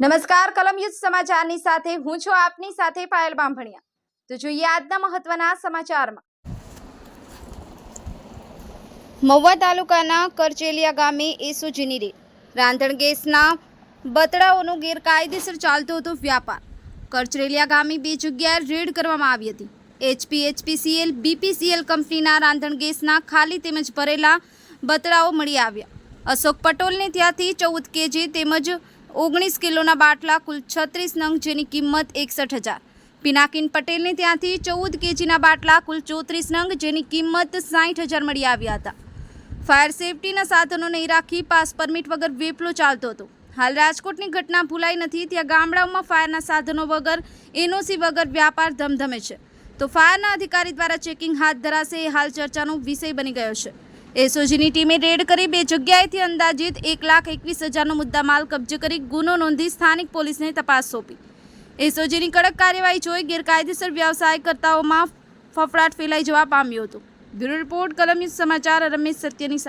નમસ્કાર કલમયુદ્ધ સમાચારની સાથે હું છું આપની સાથે પાયલ બાંભણિયા. તો જોઈએ આજના મહત્વના સમાચારમાં. મહુવા તાલુકાના કરચેલિયા ગામે એસુજીની રેડ રાંધણ ગેસના બતડાઓનો ગેરકાયદેસર ચાલતો હતો વ્યાપાર. કરચરેલિયા ગામે બે જગ્યાએ રેડ કરવામાં આવી હતી. એચપી, એચપીસીએલ, બીપીસીએલ કંપનીના રાંધણ ગેસના ખાલી તેમજ ભરેલા બતડાઓ મળી આવ્યા. અશોક પટોલને ત્યાંથી ચૌદ કેજી તેમજ ઓગણીસ કિલોના બાટલા કુલ છત્રીસ નંગ જેની કિંમત એકસઠ હજાર. પિનાકિન પટેલને ત્યાંથી ચૌદ કેજીના બાટલા કુલ ચોત્રીસ નંગ જેની કિંમત સાઠ હજાર મળી આવ્યા હતા. ફાયર સેફટીના સાધનો નહીં રાખી પાસ પરમિટ વગર વેપલો ચાલતો હતો. હાલ રાજકોટની ઘટના ભૂલાઈ નથી, ત્યાં ગામડાઓમાં ફાયરના સાધનો વગર, એનઓસી વગર વ્યાપાર ધમધમે છે. તો ફાયરના અધિકારી દ્વારા ચેકિંગ હાથ ધરાશે એ હાલ ચર્ચાનો વિષય બની ગયો છે. એસઓજીની ટીમે રેડ કરી બે જગ્યાએથી અંદાજિત એક લાખ એકવીસ હજારનો મુદ્દામાલ કબજે કરી ગુનો નોંધી સ્થાનિક પોલીસને તપાસ સોંપી. એસઓજીની કડક કાર્યવાહી જોઈ ગેરકાયદેસર વ્યવસાય કરતાઓમાં ફફડાટ ફેલાઈ જવા પામ્યો હતો. બ્યુરો રિપોર્ટ, કલમ સમાચાર, રમેશ સત્યની